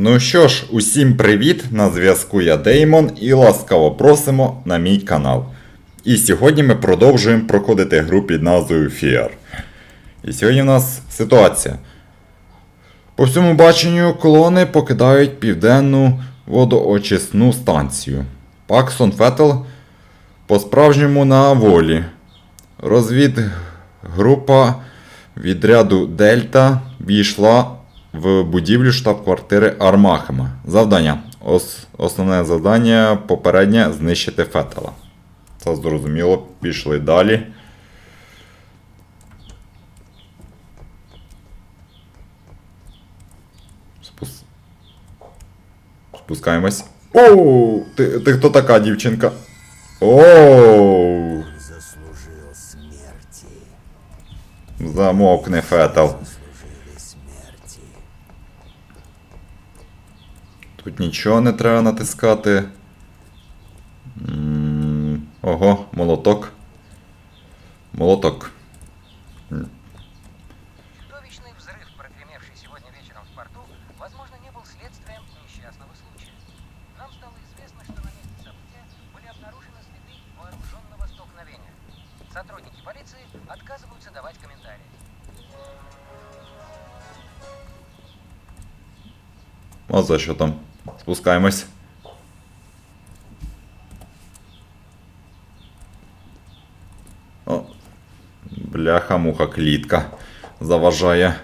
Ну що ж, усім привіт! На зв'язку я Деймон і ласкаво просимо на мій канал. І сьогодні ми продовжуємо проходити гру під назвою Fear. І сьогодні в нас ситуація. По всьому баченню колони покидають південну водоочисну станцію. Паксон Феттел по-справжньому на волі. Розвідгрупа відряду Дельта війшла в будівлю штаб-квартири Армахема. Завдання. Ос- основне завдання попереднє знищити Феттела. Це зрозуміло, пішли далі. Спус... Спускаємось. Оу! Ти, ти хто така дівчинка? Оу! заслужил смерти. Тут нічого не треба натискати. М, Ого, молоток. Молоток. Чудовищный взрыв, прогремевший сегодня вечером в порту, возможно, не был следствием несчастного случая. Нам стало известно, что на месте события были обнаружены следы вооруженного столкновения. Сотрудники полиции отказываются давать комментарии. А за що там? Спускаємось. О, бляха-муха клітка заважає.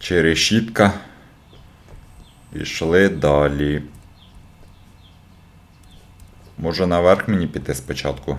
Чи решітка. Пішли далі. Може наверх мені піти спочатку?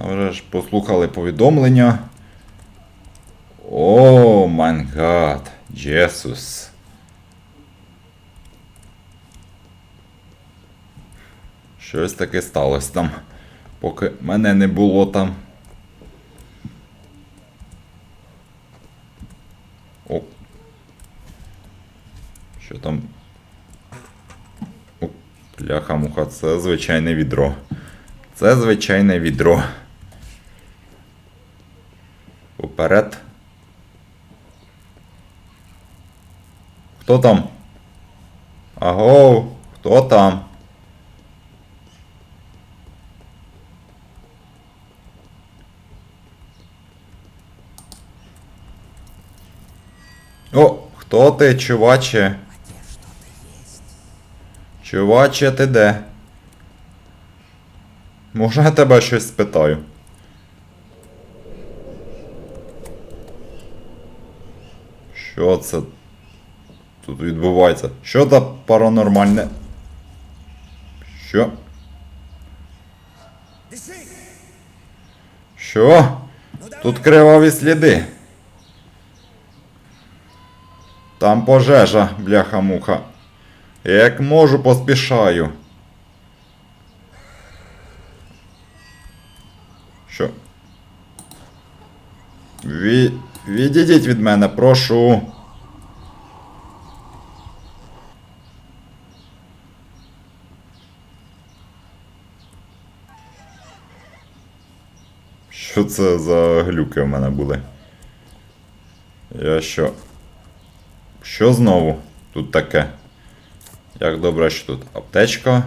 А вже ж послухали повідомлення. О, май гад, Джесус. Щось таке сталося там. Поки мене не було там. О. Що там? О, бляха-муха, це звичайне відро. Це звичайне відро. Уперед. Хто там? Агоу, хто там? О, хто ти, чуваче? Чуваче, ти де? Може я тебе щось спитаю? Що це тут відбувається? Що за паранормальне? Що? Що? Тут криваві сліди. Там пожежа, бляха-муха. Як можу, поспішаю. Що? Ві... Відійдіть від мене, прошу. Що це за глюки в мене були? Я що? Що знову тут таке? Як добре, що тут аптечка.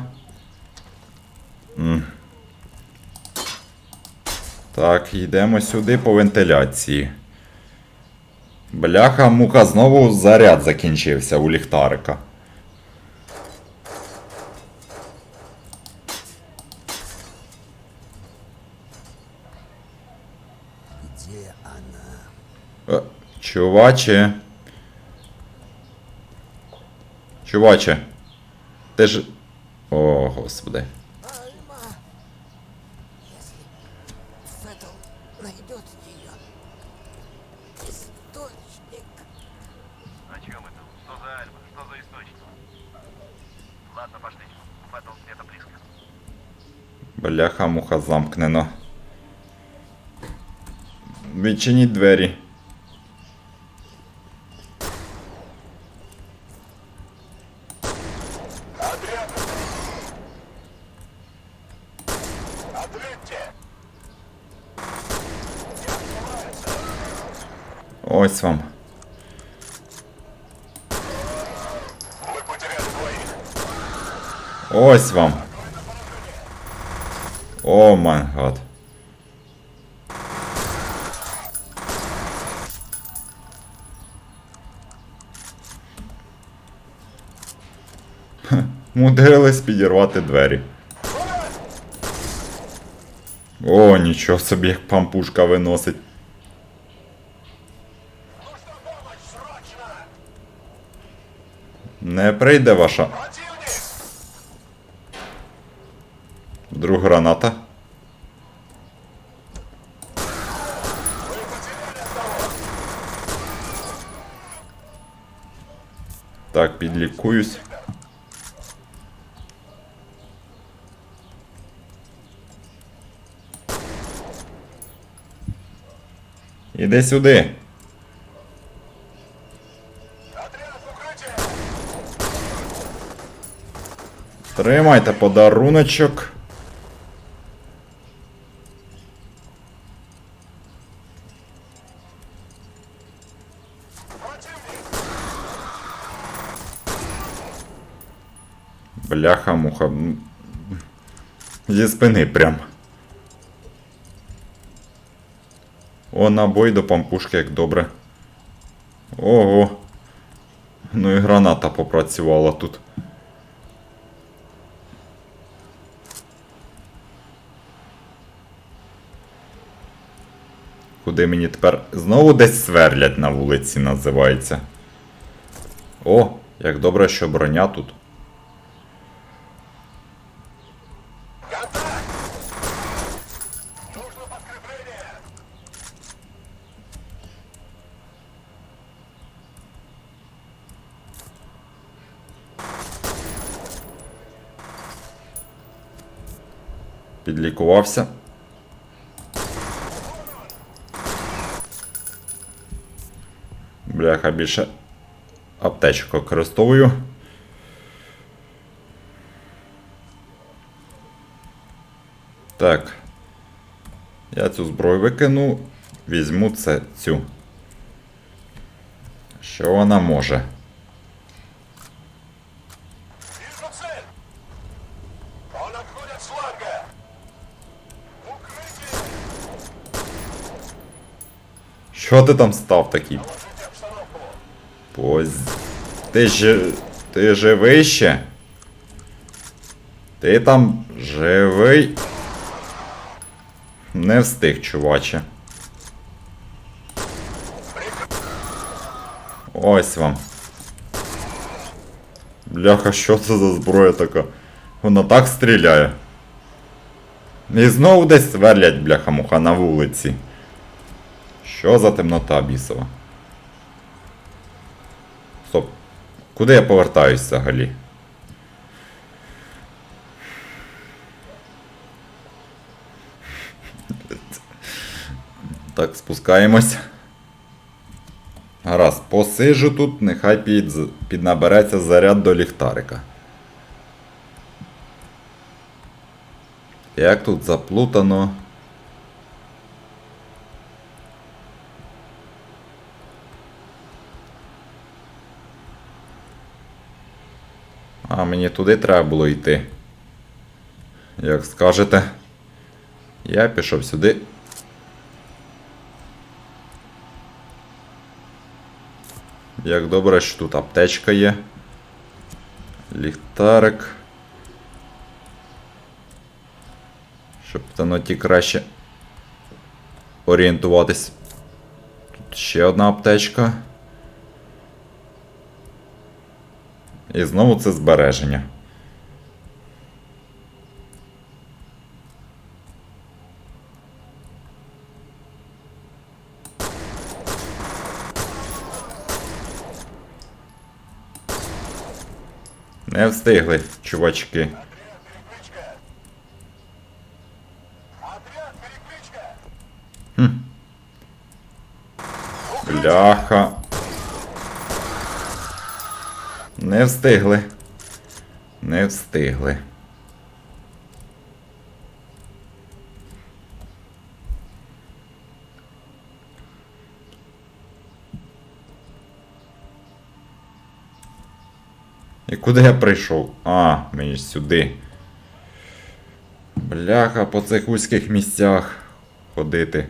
М. Так, йдемо сюди по вентиляції. Бляха, мука, знову заряд закінчився у ліхтарика. Е, Чуваче. Чуваче. Ти ж. О, господи. Источник... О чем это? Что за Альма? Что за источник? Ладно, пошли. Фэттл где-то близко. Бляха муха замкнено. Відчиніть двері. Ось вам. Ось вам. О май гад. Мудрились підірвати двері. О, нічого собі, як пампушка виносить. Не прийде ваша. Друг граната. Так, підлікуюсь. Іди сюди. Тримайте подаруночок. Бляха-муха. Зі спини прям. О, набой до пампушки, як добре. Ого. Ну і граната попрацювала тут. Куди мені тепер знову десь сверлять на вулиці, називається. О, як добре, що броня тут. Підлікувався. Бляха, більше аптечку використовую. Так. Я цю зброю викину. Візьму це цю. Що вона може? Що ти там став такий? Поз... Ти ж... Ти живий ще? Ти там живий? Не встиг, чуваче. Ось вам. Бляха, що це за зброя така? Вона так стріляє. І знову десь сверлять, бляха-муха, на вулиці. Що за темнота бісова? Куди я повертаюсь взагалі? Так, спускаємось. Гаразд, посижу тут, нехай під, піднабереться заряд до ліхтарика. Як тут заплутано. А, мені туди треба було йти. Як скажете. Я пішов сюди. Як добре, що тут аптечка є. Ліхтарик. Щоб в темноті краще орієнтуватись. Тут ще одна аптечка. І знову це збереження. Не встигли, чувачки. Хм. Бляха. Не встигли. Не встигли. І куди я прийшов? А, мені сюди. Бляха по цих вузьких місцях ходити.